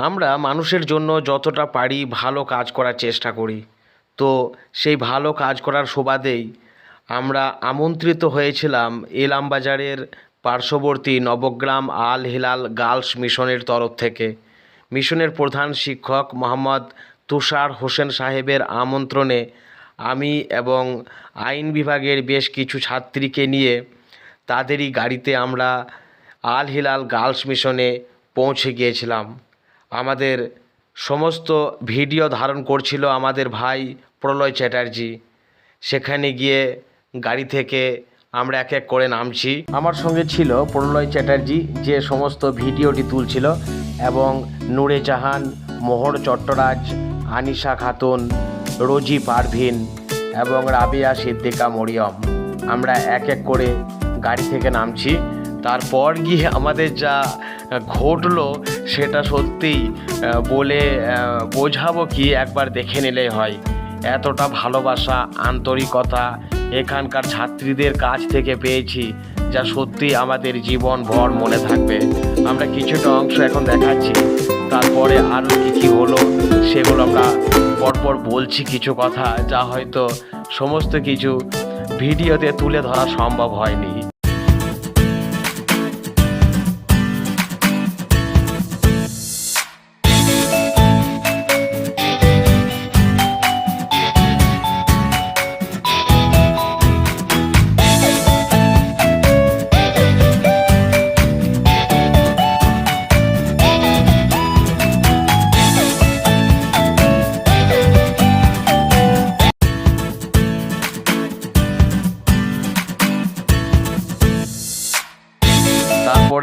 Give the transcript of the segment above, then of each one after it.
আমরা মানুষের জন্য যতটা পারি ভালো কাজ করার চেষ্টা করি। তো সেই ভালো কাজ করার সুবাদেই আমরা আমন্ত্রিত হয়েছিলাম ইলামবাজারের পার্শ্ববর্তী নবগ্রাম আল হিলাল গার্লস মিশনের তরফ থেকে। মিশনের প্রধান শিক্ষক মোহাম্মদ তুষার হোসেন সাহেবের আমন্ত্রণে আমি এবং আইন বিভাগের বেশ কিছু ছাত্রীকে নিয়ে তাদেরই গাড়িতে আমরা আল হিলাল গার্লস মিশনে পৌঁছে গিয়েছিলাম। আমাদের সমস্ত ভিডিও ধারণ করছিল আমাদের ভাই প্রলয় চ্যাটার্জি। সেখানে গিয়ে গাড়ি থেকে আমরা এক এক করে নামছি। আমার সঙ্গে ছিল প্রলয় চ্যাটার্জি, যে সমস্ত ভিডিওটি তুলছিল, এবং নূরে জাহান, মোহর চট্টরাজ, আনিশা খাতুন, রোজি পারভিন, এবং রাবিয়া সিদ্দিকা মরিয়ম। আমরা এক এক করে গাড়ি থেকে নামছি। তারপর গিয়ে আমাদের যা ঘটলো সেটা সত্যিই বলে বোঝাবো কি একবার দেখে নিলেই হয়। এতটা ভালোবাসা, আন্তরিকতা এখানকার ছাত্রীদের কাছ থেকে পেয়েছি, যা সত্যি আমাদের জীবন ভর মনে থাকবে। আমরা কিছুটা অংশ এখন দেখাচ্ছি, তারপরে আরও কী কী হলো সেগুলো আমরা পরপর বলছি কিছু কথা, যা হয়তো সমস্ত কিছু ভিডিওতে তুলে ধরা সম্ভব হয়নি।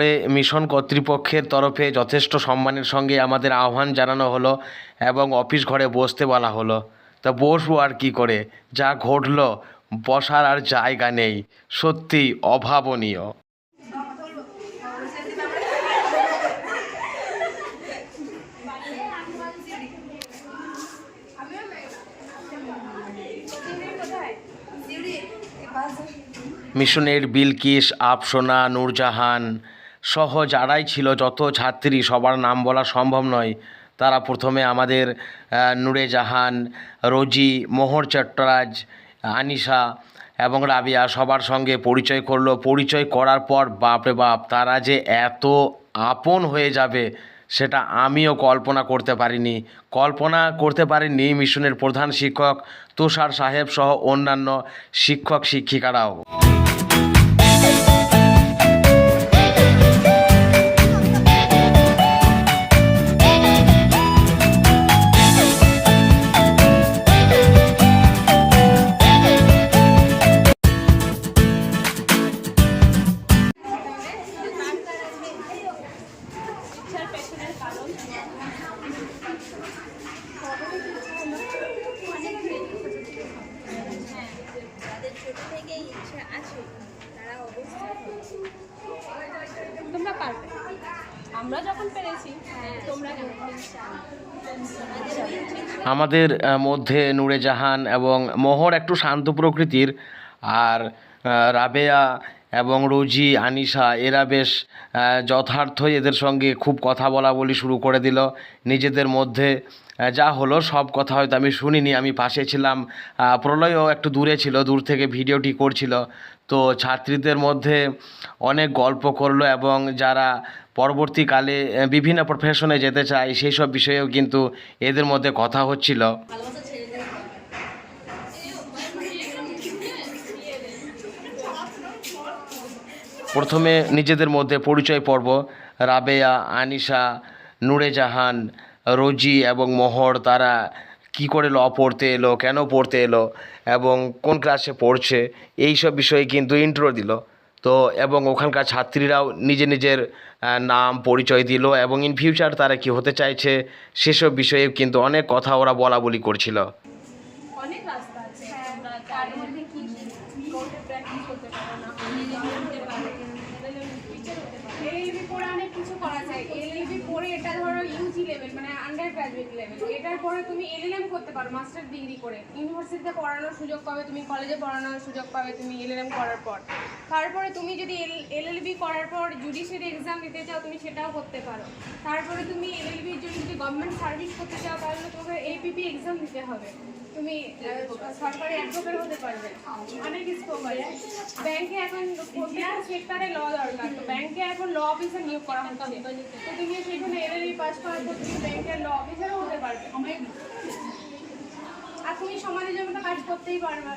তারপরে মিশন কর্তৃপক্ষের তরফে যথেষ্ট সম্মানের সঙ্গে আমাদের আহ্বান জানানো হলো এবং অফিস ঘরে বসতে বলা হলো। তা বসবো আর কি করে? যা ঘটলো বসার আর জায়গা নেই। সত্যি অভাবনীয়। মিশনের বিলকিস, আফসোনা, নূরজাহান সহ যারাই ছিল যত ছাত্রী, সবার নাম বলা সম্ভব নয়। তারা প্রথমে আমাদের নূরে জাহান, রোজি, মোহর চট্টরাজ, আনিশা এবং রাবিয়া সবার সঙ্গে পরিচয় করল। পরিচয় করার পর বাপরে বাপ, তারা যে এত আপন হয়ে যাবে, সেটা আমিও কল্পনা করতে পারিনি। কল্পনা করতে পারিনি মিশনের প্রধান শিক্ষক তুষার সাহেব সহ অন্যান্য শিক্ষক শিক্ষিকারাও আমাদের মধ্যে নূরে জাহান এবং মোহর একটু শান্ত প্রকৃতির, আর রাবেয়া এবং রোজি, আনিশা, এরা বেশ যথার্থই এদের সঙ্গে খুব কথা বলা বলি শুরু করে দিল। নিজেদের মধ্যে যা হলো সব কথা হয়তো আমি শুনিনি। আমি পাশে ছিলাম প্রলয়ও একটু দূরে ছিল, দূর থেকে ভিডিওটি করছিল। তো ছাত্রীদের মধ্যে অনেক গল্প করল এবং যারা পরবর্তীকালে বিভিন্ন প্রফেশনে যেতে চায় সেই সব বিষয়েও কিন্তু এদের মধ্যে কথা হচ্ছিল। প্রথমে নিজেদের মধ্যে পরিচয় পর্ব, রাবেয়া, আনিশা নূরে জাহান রোজি এবং মোহর, তারা কি করে ল পড়তে এলো, কেন পড়তে এলো এবং কোন ক্লাসে পড়ছে, এই সব বিষয়ে কিন্তু ইন্ট্রো দিল। তো, এবং ওখানকার ছাত্রীরাও নিজে নিজের নাম, পরিচয় দিল এবং ইন ফিউচার তারা কি হতে চাইছে, সেসব বিষয়ে কিন্তু অনেক কথা ওরা বলা বলি করছিল। অনেক রাস্তা আছে তোমরা তার মধ্যে কি কোর্টে প্র্যাকটিস করতে পারো না হতে পারো টিচার হতে পারো এলএলবি পড়ে অনেক কিছু করা যায় এলএলবি পড়ে এটা ধরো ইউজি লেভেল মানে আন্ডার গ্রাজুয়েট লেভেল এটার পরে তুমি এলএলএম করতে পারো মাস্টার ডিগ্রি করে। ইউনিভার্সিটিতে পড়ানোর সুযোগ পাবে, তুমি কলেজে পড়ানোর সুযোগ পাবে, তুমি এলএলএম করার পর। তারপরে তুমি যদি এলএলবি করার পর জুডিশিয়ারি এক্সাম দিতে চাও, তুমি সেটাও করতে পারো। তারপরে তুমি এলএলবির জন্য যদি গভর্নমেন্ট সার্ভিস করতে চাও, তাহলে তোমাকে এপিপি এক্সাম দিতে হবে। তুমি সরকারি অ্যাডভোকেট হতে পারবে। অনেক স্কোপ আছে। ব্যাংকে এখন সেক্টরে ল দরকার। তো ব্যাংকে এখন ল অফিসার নিয়োগ করা হচ্ছে। তো তুমি সেখানে এলএলবি পাস করার পর তুমি ব্যাংকের ল অফিসারও হতে পারবে। আর তুমি সমাজের জন্য কাজ করতেই পারবে।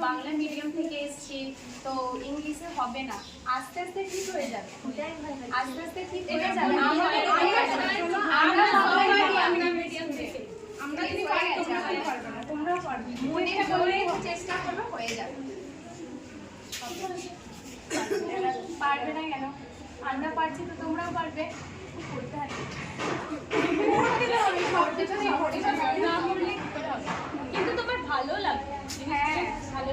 বাংলা মিডিয়াম থেকে এসছি তো ইংলিশে হবে না আস্তে আস্তে ঠিক হয়ে যাবে আস্তে আস্তে ঠিক চেষ্টা হয়ে যাবে পারবে না কেন আমরা পারছি তো তোমরাও পারবে। করতে হবে কিন্তু তোমার ভালো লাগবে হ্যাঁ ভালো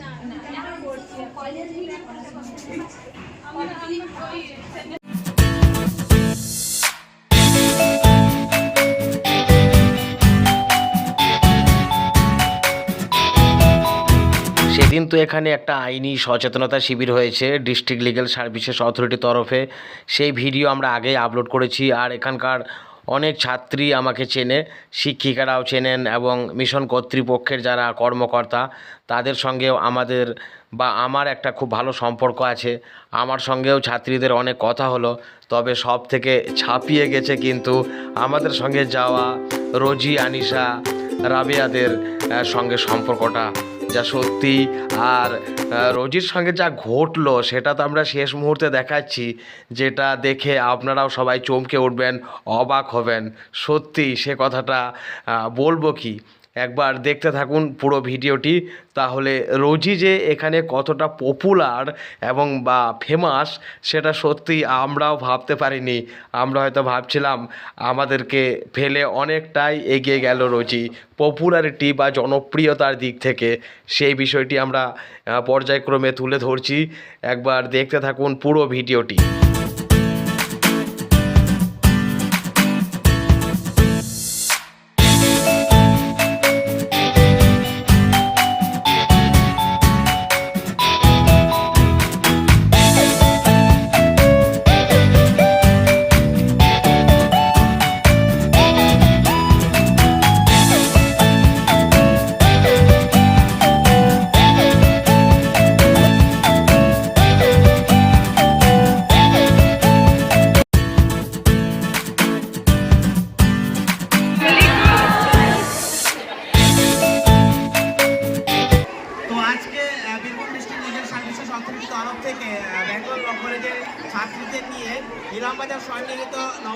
না না কলেজ আমি ওই সেদিন তো এখানে একটা আইনি সচেতনতা শিবির হয়েছে, ডিস্ট্রিক্ট লিগ্যাল সার্ভিসেস অথরিটির তরফে। সেই ভিডিও আমরা আগেই আপলোড করেছি আর এখানকার অনেক ছাত্রী আমাকে চেনে, শিক্ষিকারাও চেনেন এবং মিশন কর্তৃপক্ষের যারা কর্মকর্তা, তাদের সঙ্গেও আমাদের বা আমার একটা খুব ভালো সম্পর্ক আছে। আমার সঙ্গেও ছাত্রীদের অনেক কথা হলো, তবে সব থেকে ছাপিয়ে গেছে কিন্তু আমাদের সঙ্গে যাওয়া রোজি আনিশা রাবিয়াদের সঙ্গে সম্পর্কটা। যা সত্যি আর রোজির সঙ্গে যা ঘটলো সেটা তো আমরা শেষ মুহূর্তে দেখাচ্ছি। যেটা দেখে আপনারাও সবাই চমকে উঠবেন, অবাক হবেন। সত্যি সে কথাটা বলব কি? একবার দেখতে থাকুন পুরো ভিডিওটি। তাহলে রোজি যে এখানে কতটা পপুলার এবং বা ফেমাস সেটা সত্যি আমরাও ভাবতে পারিনি। আমরা হয়তো ভাবছিলাম আমাদেরকে ফেলে অনেকটাই এগিয়ে গেল রোজি। পপুলারিটি বা জনপ্রিয়তার দিক থেকে সেই বিষয়টি আমরা পর্যায়ক্রমে তুলে ধরছি। একবার দেখতে থাকুন পুরো ভিডিওটি।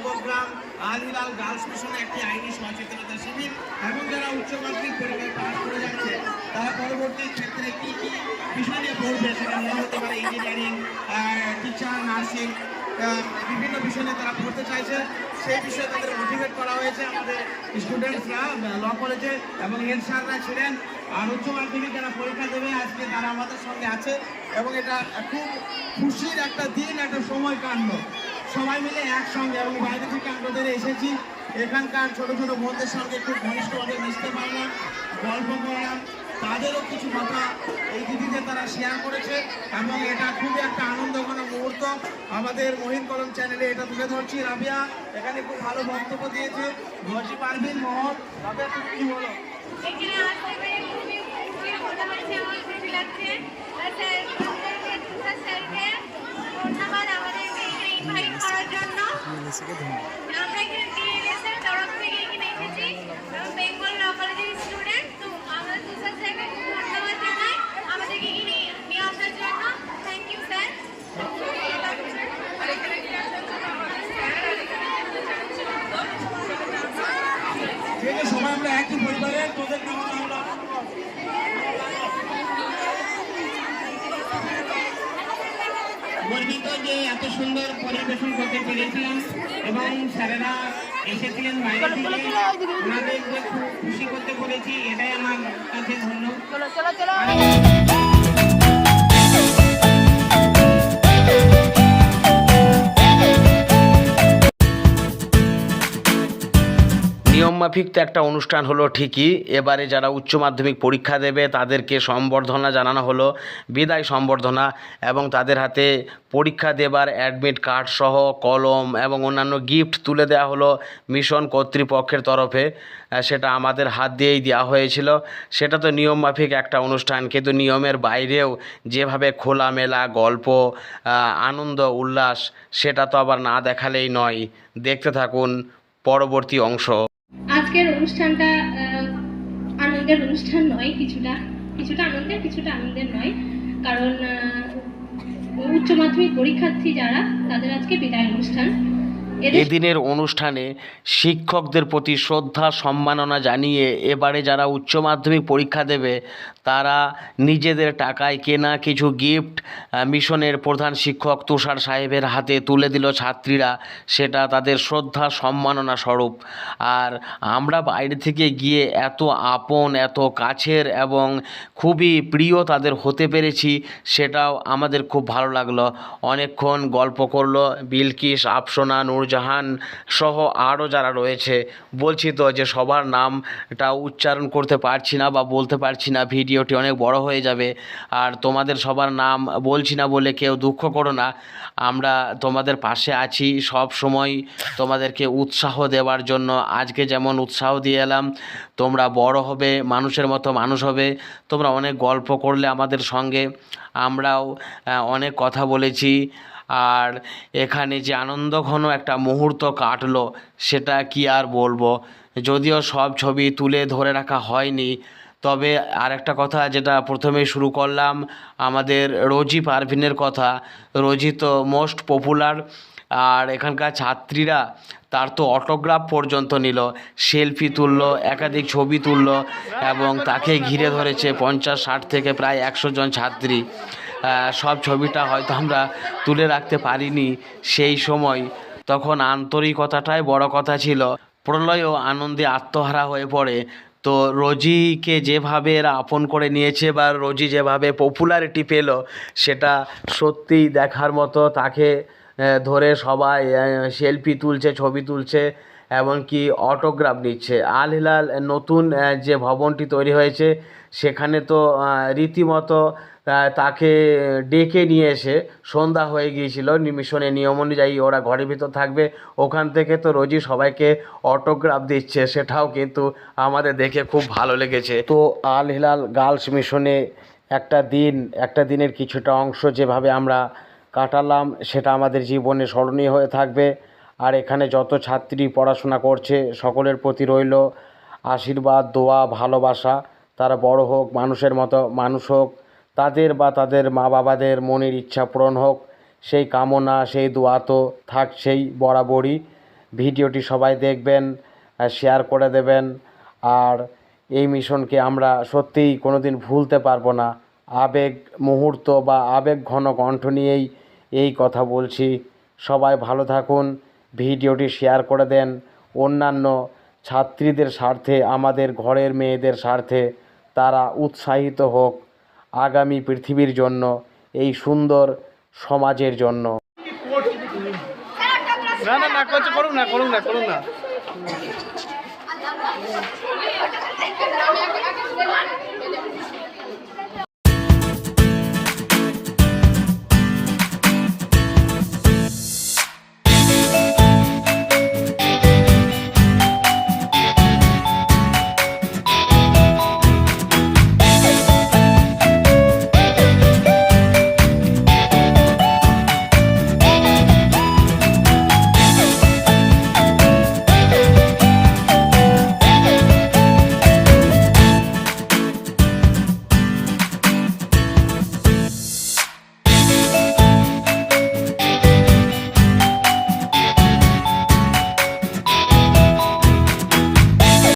নবগ্রাম আলহিলাল গার্লস মিশনে একটি আইনি সচেতনতা শিবির এবং যারা উচ্চ মাধ্যমিক পরীক্ষায় পাস করে যাচ্ছে, তারা পরবর্তী ক্ষেত্রে কি কি বিষয় নিয়ে পড়বে সেটা মনে হতে পারে ইঞ্জিনিয়ারিং টিচার নার্সিং বিভিন্ন বিষয় নিয়ে তারা পড়তে চাইছে। সেই বিষয়ে তাদের মোটিভেট করা হয়েছে আমাদের স্টুডেন্টসরা ল কলেজে এবং হেড স্যাররা ছিলেন। আর উচ্চ মাধ্যমিক যারা পরীক্ষা দেবে, আজকে তারা আমাদের সঙ্গে আছে এবং এটা খুব খুশির একটা দিন, একটা সময় কাণ্ড। সবাই মিলে একসঙ্গে এবং বাইরে থেকে আমাদের এসেছি। এখানকার ছোট ছোট বন্ধুদের সঙ্গে খুব ঘনিষ্ঠভাবে মিশতে পারলাম, গল্প করলাম। তাদেরও কিছু কথা এই দিদিতে তারা শেয়ার করেছে এবং এটা খুবই একটা আনন্দঘন মুহূর্ত। আমাদের মহিন কলম চ্যানেলে এটা তুলে ধরছি। রাবিয়া, এখানে খুব ভালো বক্তব্য দিয়েছে। ঘষি পারভিন মোহন রাবিয়া, তুমি কি বলো? এখানে আসতে পেরে খুবই খুশি লাগছে। জন্য আমরা এখানে বিএলএস এর তরফ থেকে এখানে এসেছি এবং বেঙ্গল ল কলেজের স্টুডেন্ট তো আমরা তুষার স্যারকে খুব ধন্যবাদ জানাই আমাদেরকে এখানে নিয়ে আসার জন্য থ্যাংক ইউ স্যার ঠিক আছে সবাই আমরা একই পরিবারের তোদের নাম আমরা গর্বিত এত সুন্দর পরিবেশন করতে পেরেছিলাম এবং স্যারেরা এসেছিলেন বাইরে থেকে। খুশি করতে পেরেছি এটাই আমার কাছে ধন্য। নিয়ম নিয়মমাফিক তো একটা অনুষ্ঠান হলো ঠিকই। এবারে যারা উচ্চ মাধ্যমিক পরীক্ষা দেবে তাদেরকে সম্বর্ধনা জানানো হলো, বিদায় সম্বর্ধনা এবং তাদের হাতে পরীক্ষা দেবার অ্যাডমিট কার্ড সহ কলম এবং অন্যান্য গিফট তুলে দেওয়া হলো মিশন কর্তৃপক্ষের তরফে। সেটা আমাদের হাত দিয়েই দেওয়া হয়েছিল। সেটা তো নিয়মমাফিক একটা অনুষ্ঠান, কিন্তু নিয়মের বাইরেও যেভাবে খোলামেলা গল্প আনন্দ, উল্লাস, সেটা তো আবার না দেখালেই নয়। দেখতে থাকুন, পরবর্তী অংশ। আজকের অনুষ্ঠানটা আনন্দের অনুষ্ঠান নয়, কিছুটা কিছুটা আনন্দের কিছুটা আনন্দের নয়। কারণ উচ্চ মাধ্যমিক পরীক্ষার্থী যারা, তাদের আজকে বিদায় অনুষ্ঠান। এদিনের অনুষ্ঠানে শিক্ষকদের প্রতি শ্রদ্ধা, সম্মাননা জানিয়ে এবারে যারা উচ্চ মাধ্যমিক পরীক্ষা দেবে তারা নিজেদের টাকায় কেনা কিছু গিফট মিশনের প্রধান শিক্ষক তুষার সাহেবের হাতে তুলে দিল ছাত্রীরা। সেটা তাদের শ্রদ্ধা, সম্মাননা স্বরূপ। আর আমরা বাইরে থেকে গিয়ে এত আপন, এত কাছের এবং খুবই প্রিয় তাদের হতে পেরেছি, সেটাও আমাদের খুব ভালো লাগল। অনেকক্ষণ গল্প করল বিলকিস, আফসোনা, নূরজাহান সহ আরও যারা রয়েছে। বলছি তো যে সবার নামটা উচ্চারণ করতে পারছি না বা বলতে পারছি না ভিডিওটি অনেক বড় হয়ে যাবে। আর তোমাদের সবার নাম বলছি না বলে কেউ দুঃখ করো না। আমরা তোমাদের পাশে আছি সব সময় তোমাদেরকে উৎসাহ দেওয়ার জন্য। আজকে যেমন উৎসাহ দিয়ে এলাম, তোমরা বড় হবে, মানুষের মতো মানুষ হবে। তোমরা অনেক গল্প করলে আমাদের সঙ্গে। আমরাও অনেক কথা বলেছি। আর এখানে যে আনন্দঘন একটা মুহূর্ত কাটলো, সেটা কি আর বলব? যদিও সব ছবি তুলে ধরে রাখা হয়নি তবে আরেকটা কথা যেটা প্রথমে শুরু করলাম, আমাদের রোজি পারভিনের কথা। রোজি তো মোস্ট পপুলার, আর এখানকার ছাত্রীরা তার তো অটোগ্রাফ পর্যন্ত নিল, সেলফি তুললো, একাধিক ছবি তুললো, এবং তাকে ঘিরে ধরেছে পঞ্চাশ, ষাট থেকে প্রায় একশো জন ছাত্রী। সব ছবিটা হয়তো আমরা তুলে রাখতে পারিনি সেই সময়। তখন আন্তরিকতাটাই বড় কথা ছিল। প্রলয়ও আনন্দে আত্মহারা হয়ে পড়ে। তো রোজিকে যেভাবে এরা আপন করে নিয়েছে বা রোজি যেভাবে পপুলারিটি পেল, সেটা সত্যিই দেখার মতো তাকে ধরে সবাই সেলফি তুলছে, ছবি তুলছে, এমনকি অটোগ্রাফ নিচ্ছে। আল হিলাল নতুন যে ভবনটি তৈরি হয়েছে, সেখানে তো রীতিমতো তাকে ডেকে নিয়ে এসে সন্ধ্যা হয়ে গিয়েছিল মিশনের নিয়ম অনুযায়ী ওরা ঘরের ভিতর থাকবে। ওখান থেকে তো রোজই সবাইকে অটোগ্রাফ দিচ্ছে। সেটাও কিন্তু আমাদের দেখে খুব ভালো লেগেছে। তো আল হিলাল গার্লস মিশনে একটা দিন, একটা দিনের কিছুটা অংশ যেভাবে আমরা কাটালাম, সেটা আমাদের জীবনে স্মরণীয় হয়ে থাকবে। আর এখানে যত ছাত্রী পড়াশোনা করছে, সকলের প্রতি রইল আশীর্বাদ, দোয়া, ভালোবাসা। তারা বড় হোক, মানুষের মতো, মানুষ হোক তাদের বা তাদের মা বাবাদের মনের ইচ্ছা পূরণ হোক, সেই কামনা, সেই দোয়া তো থাকছেই বরাবরই। ভিডিওটি সবাই দেখবেন শেয়ার করে দেবেন। আর এই মিশনকে আমরা সত্যিই কোনোদিন ভুলতে পারব না। আবেগ মুহূর্ত বা আবেগ ঘন কণ্ঠ নিয়েই এই কথা বলছি। সবাই ভালো থাকুন, ভিডিওটি শেয়ার করে দেন। অন্যান্য ছাত্রীদের স্বার্থে, আমাদের ঘরের মেয়েদের স্বার্থে তারা উৎসাহিত হোক। আগামী পৃথিবীর জন্য, এই সুন্দর সমাজের জন্য। না না না করুন না করুন না করুন না।